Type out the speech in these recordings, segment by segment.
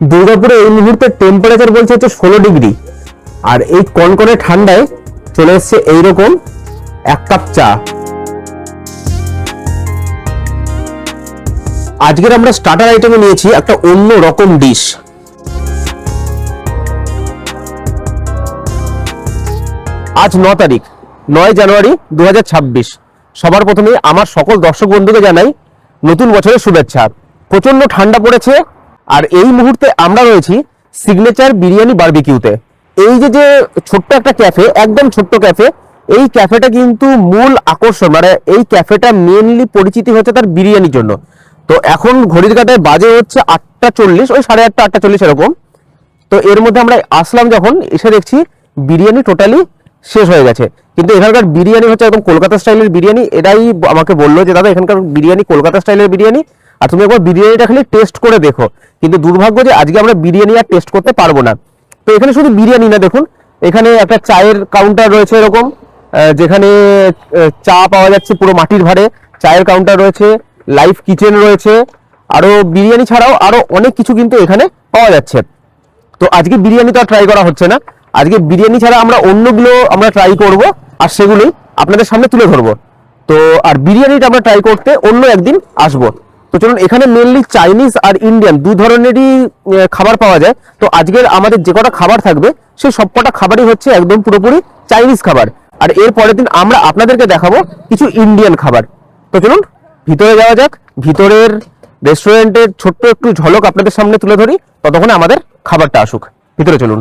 দুর্গাপুরে এই মুহূর্তে টেম্পারেচার বলছে হচ্ছে ষোলো ডিগ্রি। আর এই কনকনে ঠান্ডায় চলে এসছে এইরকম এক কাপ চা। আজকের আমরা স্টার্টার আইটেমে নিয়েছি একটা অন্য রকম ডিশ আজ ন তারিখ, নয় জানুয়ারি দু হাজার ছাব্বিশ। সবার প্রথমে আমার সকল দর্শক বন্ধুকে জানাই নতুন বছরের শুভেচ্ছা। প্রচণ্ড ঠান্ডা পড়েছে আর এই মুহূর্তে আমরা রয়েছি সিগনেচার বিরিয়ানি বারবিকিউতে এই যে যে ছোট্ট একটা ক্যাফে একদম ছোট্ট ক্যাফে এই ক্যাফেটা কিন্তু মূল আকর্ষণ মানে এই ক্যাফেটা মেনলি পরিচিতি হচ্ছে তার বিরিয়ানির জন্য। তো এখন ঘড়ির কাটায় বাজে হচ্ছে আটটা চল্লিশ, ওই সাড়ে আটটা আটটা চল্লিশ এরকম। তো এর মধ্যে আমরা আসলাম যখন, এসে দেখছি বিরিয়ানি টোটালি শেষ হয়ে গেছে। কিন্তু এখানকার বিরিয়ানি হচ্ছে একদম কলকাতা স্টাইলের বিরিয়ানি, এটাই আমাকে বলল যে, দাদা, এখানকার বিরিয়ানি কলকাতা স্টাইলের বিরিয়ানি? আর তুমি একবার বিরিয়ানিটা খালি টেস্ট করে দেখো। কিন্তু দুর্ভাগ্য যে আজকে আমরা বিরিয়ানি আর টেস্ট করতে পারব না। তো এখানে শুধু বিরিয়ানি না, দেখুন, এখানে একটা চায়ের কাউন্টার রয়েছে এরকম যেখানে চা পাওয়া যাচ্ছে পুরো মাটির ভাড়ে। চায়ের কাউন্টার রয়েছে লাইভ কিচেন রয়েছে, আরও বিরিয়ানি ছাড়াও আরও অনেক কিছু কিন্তু এখানে পাওয়া যাচ্ছে। তো আজকে বিরিয়ানি তো আর ট্রাই করা হচ্ছে না। আজকে বিরিয়ানি ছাড়া আমরা অন্যগুলো আমরা ট্রাই করব, আর সেগুলোই আপনাদের সামনে তুলে ধরবো। তো, আর বিরিয়ানিটা আমরা ট্রাই করতে অন্য একদিন আসব। তো চলুন, এখানে মেনলি চাইনিজ আর ইন্ডিয়ান দু ধরনেরই খাবার পাওয়া যায়। তো আজকের আমাদের যে কটা খাবার থাকবে, সেই সবকটা খাবারই হচ্ছে একদম পুরোপুরি চাইনিজ খাবার। আর এর পরের দিন আমরা আপনাদেরকে দেখাবো কিছু ইন্ডিয়ান খাবার। তো চলুন, ভিতরে যাওয়া যাক। ভিতরের রেস্টুরেন্টের ছোট্ট একটু ঝলক আপনাদের সামনে তুলে ধরি। ততক্ষণে আমাদের খাবারটা আসুক। ভিতরে চলুন।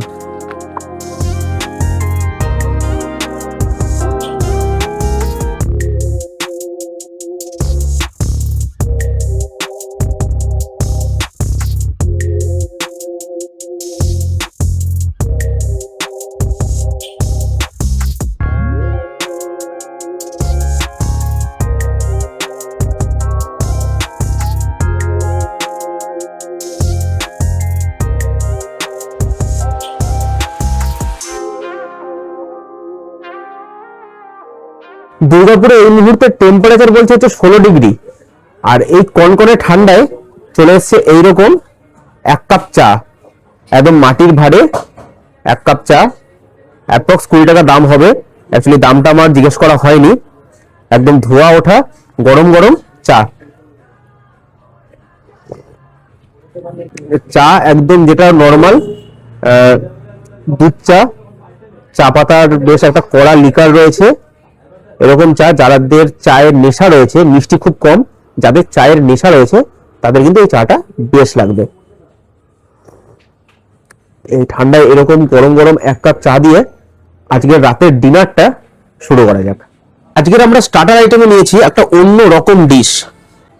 দুর্গাপুরে এই মুহূর্তে টেম্পারেচার বলছে হচ্ছে ষোলো ডিগ্রি। আর এই কনকনে ঠান্ডায় চলে এসছে এইরকম এক কাপ চা, একদম মাটির ভাড়ে এক কাপ চা। অ্যাপ্রক্স কুড়ি টাকা দাম হবে। অ্যাকচুয়ালি দামটা আমার জিজ্ঞেস করা হয়নি। একদম ধোয়া ওঠা, গরম গরম চা। চা একদম যেটা নর্মাল দুধ চা চা পাতার বেশ একটা কড়া লিকার রয়েছে। এরকম চা যাদের চায়ের নেশা রয়েছে, মিষ্টি খুব কম, যাদের চায়ের নেশা রয়েছে, তাদের কিন্তু এই চাটা বেশ লাগবে। এই ঠান্ডায় এরকম গরম গরম এক কাপ চা দিয়ে আজকের রাতের ডিনারটা শুরু করা যাক। আজকের আমরা স্টার্টার আইটেমে নিয়েছি একটা অন্য রকম ডিশ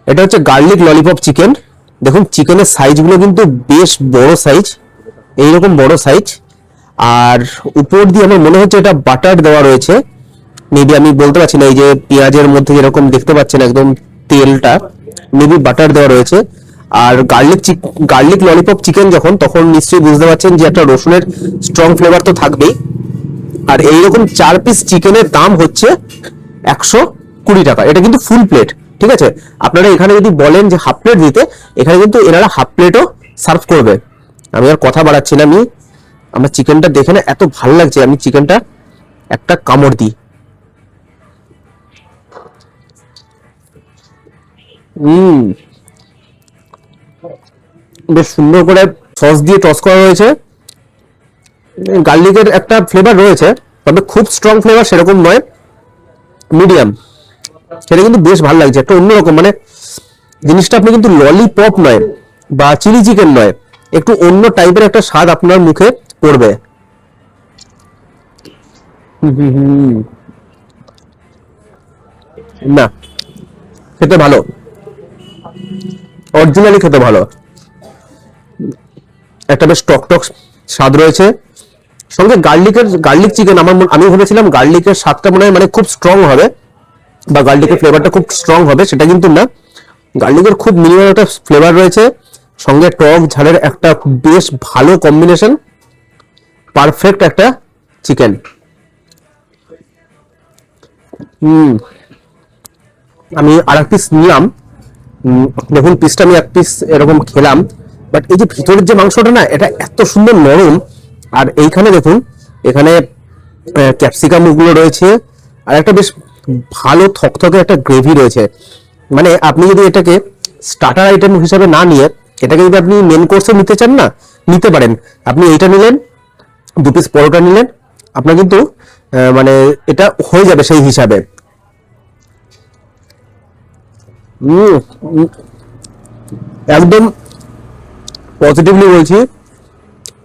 এটা হচ্ছে গার্লিক ললিপপ চিকেন দেখুন চিকেনের সাইজগুলো কিন্তু বেশ বড় সাইজ এইরকম বড় সাইজ আর উপর দিয়ে আমার মনে হচ্ছে এটা বাটার দেওয়া রয়েছে। মেবি আমি বলতে পারছি না, এই যে পেঁয়াজের মধ্যে যেরকম দেখতে পাচ্ছেন একদম তেলটা মেবি বাটার দেওয়া রয়েছে। আর গার্লিক গার্লিক ললিপপ চিকেন যখন, তখন নিশ্চয়ই বুঝতে পারছেন যে একটা রসুনের স্ট্রং ফ্লেভার তো থাকবেই। আর এইরকম চার পিস চিকেনের দাম হচ্ছে একশো কুড়ি টাকা। এটা কিন্তু ফুল প্লেট ঠিক আছে? আপনারা এখানে যদি বলেন যে হাফ প্লেট দিতে, এখানে কিন্তু এনারা হাফ প্লেটও সার্ভ করবে। আমি আর কথা বাড়াচ্ছি না, আমি, আমার চিকেনটা দেখে না, এত ভালো লাগছে, আমি চিকেনটা একটা কামড় দিই। হুম বেশ সুন্দর করে সস দিয়ে টস করা রয়েছে। গার্লিকের একটা ফ্লেভার রয়েছে, তবে খুব স্ট্রং ফ্লেভার সেরকম নয় মিডিয়াম সেটা কিন্তু বেশ ভালো লাগছে, একটা অন্যরকম মানে জিনিসটা আপনি কিন্তু ললিপপ নয় বা চিলি চিকেন নয়, একটু অন্য টাইপের একটা স্বাদ আপনার মুখে পড়বে। না, খেতে ভালো। অরিজিনালি খেতে ভালো। একটা বেশ টক টক স্বাদ রয়েছে। সঙ্গে গার্লিকের, গার্লিক চিকেন আমার আমি ভেবেছিলাম গার্লিকের স্বাদটা মনে হয় মানে খুব স্ট্রং হবে, বা গার্লিকের ফ্লেভারটা খুব স্ট্রং হবে, সেটা কিন্তু না। গার্লিকের খুব মিনিমাম একটা ফ্লেভার রয়েছে। সঙ্গে টক ঝালের একটা বেশ ভালো কম্বিনেশন পারফেক্ট একটা চিকেন হুম। আমি আর এক পিস নিলাম। দেখুন পিসটা আমি এক পিস এরকম খেলাম বাট এই যে ভিতরের যে মাংসটা না, এটা এত সুন্দর নরম, আর এইখানে দেখুন, এখানে ক্যাপসিকামগুলো রয়েছে, আর একটা বেশ ভালো থকথকে একটা গ্রেভি রয়েছে। মানে আপনি যদি এটাকে স্টার্টার আইটেম হিসাবে না নিয়ে, এটাকে যদি আপনি মেন কোর্সে নিতে চান না, নিতে পারেন। আপনি এইটা নিলেন, দু পিস পরোটা নিলেন, আপনার কিন্তু মানে এটা হয়ে যাবে সেই হিসাবে। একদম পজিটিভলি বলছি।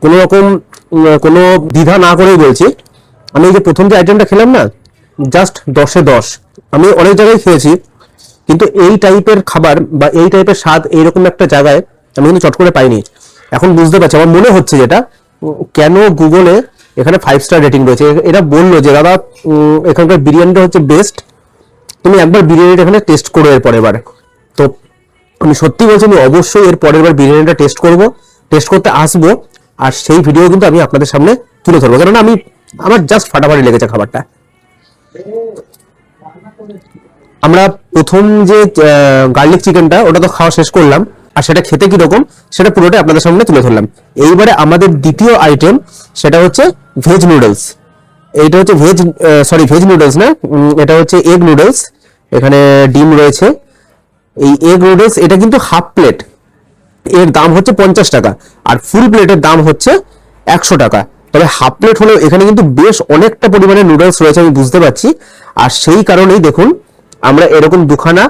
কোনো রকম কোনো দ্বিধা না করেই বলছি। আমি যে প্রথম যে আইটেমটা খেলাম না জাস্ট দশে দশ। আমি অনেক জায়গায় খেয়েছি, কিন্তু এই টাইপের খাবার বা এই টাইপের স্বাদ এইরকম একটা জায়গায় আমি কিন্তু চট করে পাইনি। এখন বুঝতে পারছি, আমার মনে হচ্ছে যেটা, কেন গুগলে এখানে ফাইভ স্টার রেটিং রয়েছে? এটা বলল যে, দাদা এখানকার বিরিয়ানিটা হচ্ছে বেস্ট তুমি একবার বিরিয়ানিটা এখানে টেস্ট করো এর পরের বার তো আমি সত্যি বলছি, আমি অবশ্যই এর পরের বার বিরিয়ানিটা টেস্ট করব। টেস্ট করতে আসব, আর সেই ভিডিও কিন্তু আমি আপনাদের সামনে তুলে ধরবো। কারণ আমি, আমার জাস্ট ফাটাফাটি লেগেছে খাবারটা। আমরা প্রথম যে গার্লিক চিকেনটা ওটা তো খাওয়া শেষ করলাম। আর সেটা খেতে কীরকম, সেটা পুরোটাই আপনাদের সামনে তুলে ধরলাম। এইবারে আমাদের দ্বিতীয় আইটেম সেটা হচ্ছে ভেজ নুডলস এইটা হচ্ছে ভেজ সরি ভেজ নুডলস না এটা হচ্ছে এগ নুডলস এখানে ডিম রয়েছে। এই এগ নুডলস এটা কিন্তু হাফ প্লেট এর দাম হচ্ছে পঞ্চাশ টাকা। আর ফুল প্লেটের দাম হচ্ছে একশো টাকা। তবে হাফ প্লেট হলেও এখানে কিন্তু বেশ অনেকটা পরিমাণে নুডলস রয়েছে, আমি বুঝতে পারছি। আর সেই কারণেই দেখুন, আমরা এরকম দুখানা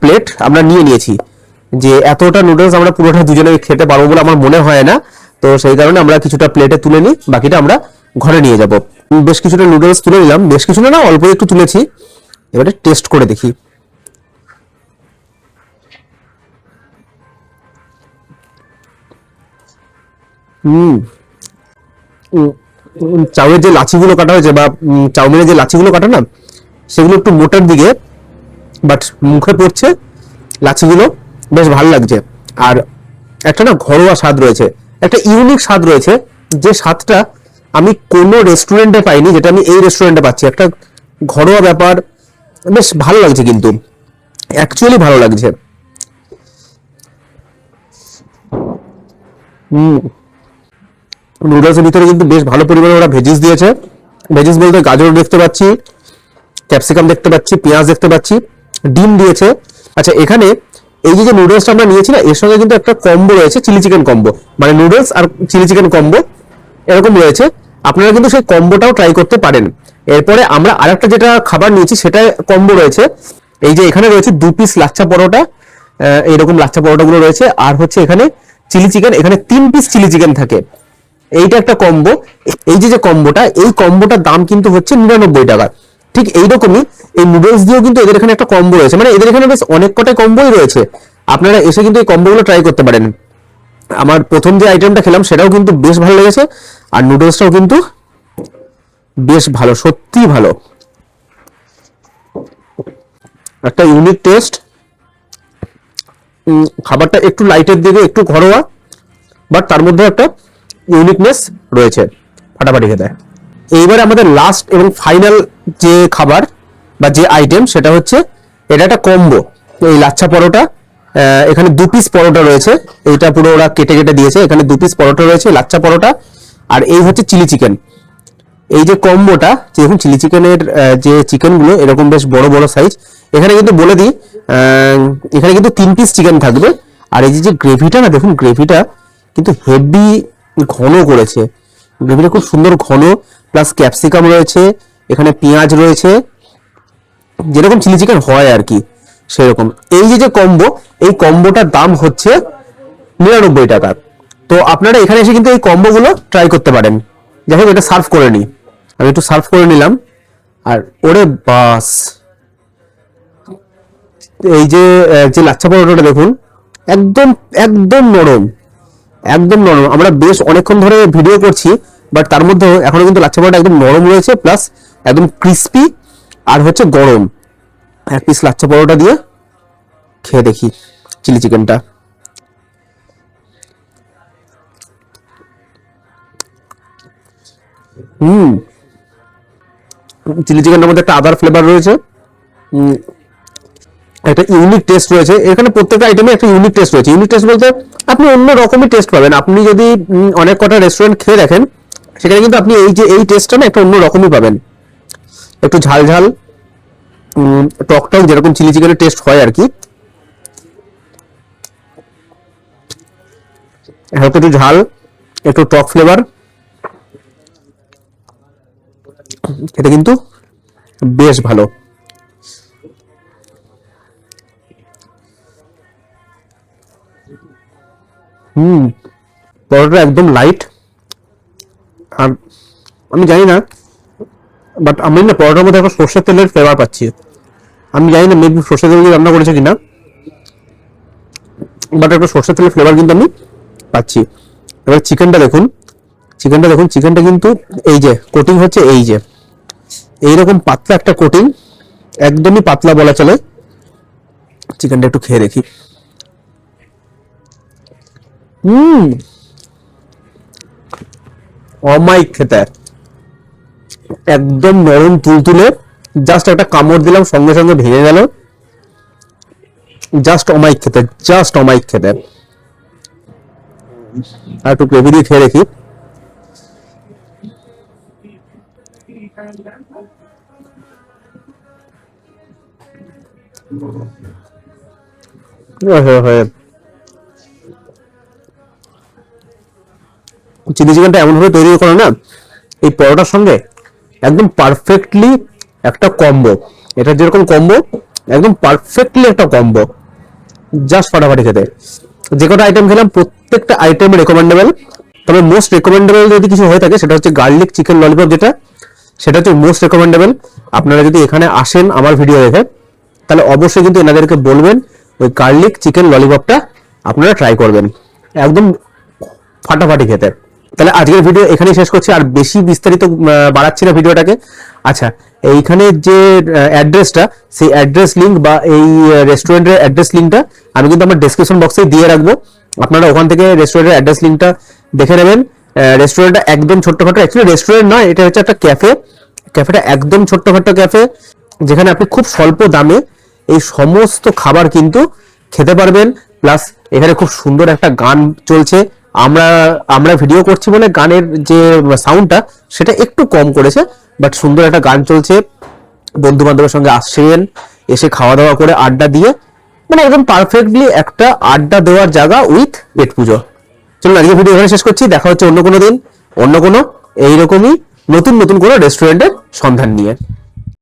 প্লেট আমরা নিয়ে নিয়েছি। যে এতটা নুডলস আমরা পুরোটা দুজনে খেতে পারব বলে আমার মনে হয় না। তো সেই কারণে আমরা কিছুটা প্লেটে তুলে নিই, বাকিটা আমরা ঘরে নিয়ে যাব। বেশ কিছুটা নুডলস তুলে নিলাম। বেশ কিছুটা না অল্প একটু তুলেছি। এবারে টেস্ট করে দেখি। হুম। চাউয়ের যে লাচিগুলো কাটা হয়েছে বা চাউমিনের যে লাচিগুলো কাটা না, সেগুলো একটু মোটার দিকে বাট মুখে পড়ছে লাচিগুলো, বেশ ভালো লাগছে। আর একটা না ঘরোয়া স্বাদ রয়েছে, একটা ইউনিক স্বাদ রয়েছে, যে স্বাদটা আমি কোনো রেস্টুরেন্টে পাইনি, যেটা আমি এই রেস্টুরেন্টে পাচ্ছি। একটা ঘরোয়া ব্যাপার বেশ ভালো লাগছে কিন্তু। অ্যাকচুয়ালি ভালো লাগছে। নুডলসের ভিতরে কিন্তু বেশ ভালো পরিমাণে ওরা ভেজিস দিয়েছে। ভেজিস বলতে গাজর দেখতে পাচ্ছি ক্যাপসিকাম দেখতে পাচ্ছি, পেঁয়াজ দেখতে পাচ্ছি, ডিম দিয়েছে। আচ্ছা এখানে এই যে যে নুডলসটা আমরা নিয়েছি না, এর সঙ্গে কিন্তু একটা কম্বো রয়েছে চিলি চিকেন কম্বো মানে নুডলস আর চিলি চিকেন কম্বো এরকম রয়েছে। আপনারা কিন্তু সেই কম্বোটাও ট্রাই করতে পারেন। এরপরে আমরা আরেকটা যেটা খাবার নিয়েছি, সেটা কম্বো রয়েছে। এই যে এখানে রয়েছে দু পিস লাচ্ছা পরোটা এইরকম লাচ্ছা পরোটাগুলো রয়েছে। আর হচ্ছে এখানে চিলি চিকেন এখানে তিন পিস চিলি চিকেন থাকে। এইটা একটা কম্বো এই যে যে কম্বোটা এই কম্বোটার দাম কিন্তু হচ্ছে নিরানব্বই টাকা। ঠিক এইরকমই এই নুডলস দিয়েও কিন্তু এদের এখানে একটা কম্বো রয়েছে। মানে এদের এখানে বেশ অনেক কটাই কম্বোই রয়েছে। আপনারা এসে কিন্তু এই কম্বোগুলো ট্রাই করতে পারেন। আমার প্রথম যে আইটেমটা খেলাম, সেটাও কিন্তু বেশ ভালো লেগেছে। আর নুডলসটাও কিন্তু বেশ ভালো সত্যি ভালো। একটা ইউনিক টেস্ট খাবারটা একটু লাইটের দিকে একটু ঘরোয়া বাট তার মধ্যে একটা ইউনিকনেস রয়েছে। ফাটাফাটি খেতে। এইবার আমাদের লাস্ট এবং ফাইনাল যে খাবার বা যে আইটেম সেটা হচ্ছে এটা একটা কম্বো এই লাচ্ছা পরোটা এখানে দু পিস পরোটা রয়েছে। এইটা পুরো ওরা কেটে কেটে দিয়েছে। এখানে দু পিস পরোটা রয়েছে, লাচ্ছা পরোটা, আর এই হচ্ছে চিলি চিকেন এই যে কম্বোটা দেখুন চিলি চিকেনের যে চিকেনগুলো এরকম বেশ বড় বড় সাইজ এখানে কিন্তু বলে দিই এখানে কিন্তু তিন পিস চিকেন থাকবে। আর এই যে গ্রেভিটা না, দেখুন গ্রেভিটা কিন্তু হেভি ঘন করেছে। গ্রেভিটা খুব সুন্দর ঘন প্লাস ক্যাপসিকাম রয়েছে, এখানে পেঁয়াজ রয়েছে। যেরকম চিলি চিকেন হয় আর কি, সেরকম। এই যে যে কম্বো এই কম্বোটার দাম হচ্ছে নিরানব্বই টাকা। তো আপনারা এখানে এসে কিন্তু এই কম্বোগুলো ট্রাই করতে পারেন। যাই হোক, এটা সার্ভ করে নিই। আমি একটু সার্ভ করে নিলাম। আর ওরে বাস। এই যে যে লাচ্ছা পরোটাটা দেখুন, একদম একদম নরম একদম নরম। আমরা বেশ অনেকক্ষণ ধরে ভিডিও করছি বাট তার মধ্যে এখনও কিন্তু লাচ্ছা পরোটা একদম নরম রয়েছে প্লাস একদম ক্রিস্পি আর হচ্ছে গরম। এক পিস লাচ্ছা পরোটা দিয়ে খেয়ে দেখি চিলি চিকেনটা হুম। চিলি চিকেনের মধ্যে একটা আদার ফ্লেভার রয়েছে। একটা ইউনিক টেস্ট রয়েছে। এখানে প্রত্যেকটা আইটেমে একটা ইউনিক টেস্ট রয়েছে। ইউনিক টেস্ট বলতে আপনি অন্য রকমই টেস্ট পাবেন। আপনি যদি অনেক কটা রেস্টুরেন্ট খেয়ে দেখেন, সেখানে কিন্তু আপনি এই যে, এই টেস্টটা না একটা অন্য রকমই পাবেন। একটু ঝাল ঝাল টক টক যেরকম চিলি চিকেনের টেস্ট হয় আর কি। হালকা একটু ঝাল, একটু টক ফ্লেভার এটা কিন্তু বেশ ভালো। হুম, পরোটা একদম লাইট আর আমি জানি না বাট আমি না পরোটার মধ্যে একটা সর্ষের তেলের ফ্লেভার পাচ্ছি। আমি জানি না মেবি সর্ষের তেল রান্না করেছে কিনা বাট একটা সর্ষের তেলের ফ্লেভার কিন্তু আমি পাচ্ছি। এবার চিকেনটা দেখুন। চিকেনটা দেখুন চিকেনটা কিন্তু এই যে কোটিং হচ্ছে এই যে। এইরকম পাতলা একটা কোটিং একদমই পাতলা বলা চলে। চিকেনটা একটু খেয়ে দেখি। হুম। অমাইক খেতে। একদম নরম তুলতুলে। জাস্ট একটা কামড় দিলাম, সঙ্গে সঙ্গে ভেঙে গেল। জাস্ট অমাইক খেতে, জাস্ট অমাইক খেতে। আর একটু গ্রেভি দিয়ে খেয়ে দেখি। চিলি চিকেনটা এমনভাবে তৈরি করে না, এই পরোটার সঙ্গে একদম পারফেক্টলি একটা কম্বো এটা যেরকম কম্বো একদম পারফেক্টলি একটা কম্বো জাস্ট ফাটাফাটি খেতে। যে কটা আইটেম খেলাম, প্রত্যেকটা আইটেম রেকমেন্ডেবল তবে মোস্ট রেকমেন্ডেবল যদি কিছু হয়ে থাকে, সেটা হচ্ছে গার্লিক চিকেন ললিপপ যেটা সেটা হচ্ছে মোস্ট রেকমেন্ডেবল আপনারা যদি এখানে আসেন আমার ভিডিও দেখে, তাহলে অবশ্যই কিন্তু এনাদেরকে বলবেন, ওই গার্লিক চিকেন ললিপপটা আপনারা ট্রাই করবেন। একদম ফাটাফাটি খেতে। তাহলে আজকের ভিডিও এখানেই শেষ করছি, আর বেশি বিস্তারিত বাড়াচ্ছি না ভিডিওটাকে আচ্ছা এইখানে যে অ্যাড্রেসটা সেই অ্যাড্রেস লিংক বা এই রেস্টুরেন্টের অ্যাড্রেস লিংকটা আমি কিন্তু আমার ডেসক্রিপশন বক্সে দিয়ে রাখব। আপনারা ওখান থেকে রেস্টুরেন্টের অ্যাড্রেস লিঙ্কটা দেখে নেবেন। রেস্টুরেন্টটা একদম ছোট্টখাটো অ্যাকচুয়ালি রেস্টুরেন্ট নয়, এটা হচ্ছে একটা ক্যাফে ক্যাফেটা একদম ছোট্টখাটো ক্যাফে যেখানে আপনি খুব স্বল্প দামে এই সমস্ত খাবার কিন্তু খেতে পারবেন। প্লাস এখানে খুব সুন্দর একটা গান চলছে। আমরা আমরা ভিডিও করছি বলে গানের যে সাউন্ডটা সেটা একটু কম করেছে বাট সুন্দর একটা গান চলছে। বন্ধু বান্ধবের সঙ্গে আসছেন এসে খাওয়া দাওয়া করে আড্ডা দিয়ে মানে একদম পারফেক্টলি একটা আড্ডা দেওয়ার জায়গা উইথ পেট পুজো চলুন আজকে ভিডিও এখানে শেষ করছি। দেখা হচ্ছে অন্য কোনো দিন, অন্য কোনো এইরকমই নতুন নতুন কোনো রেস্টুরেন্টের সন্ধান নিয়ে।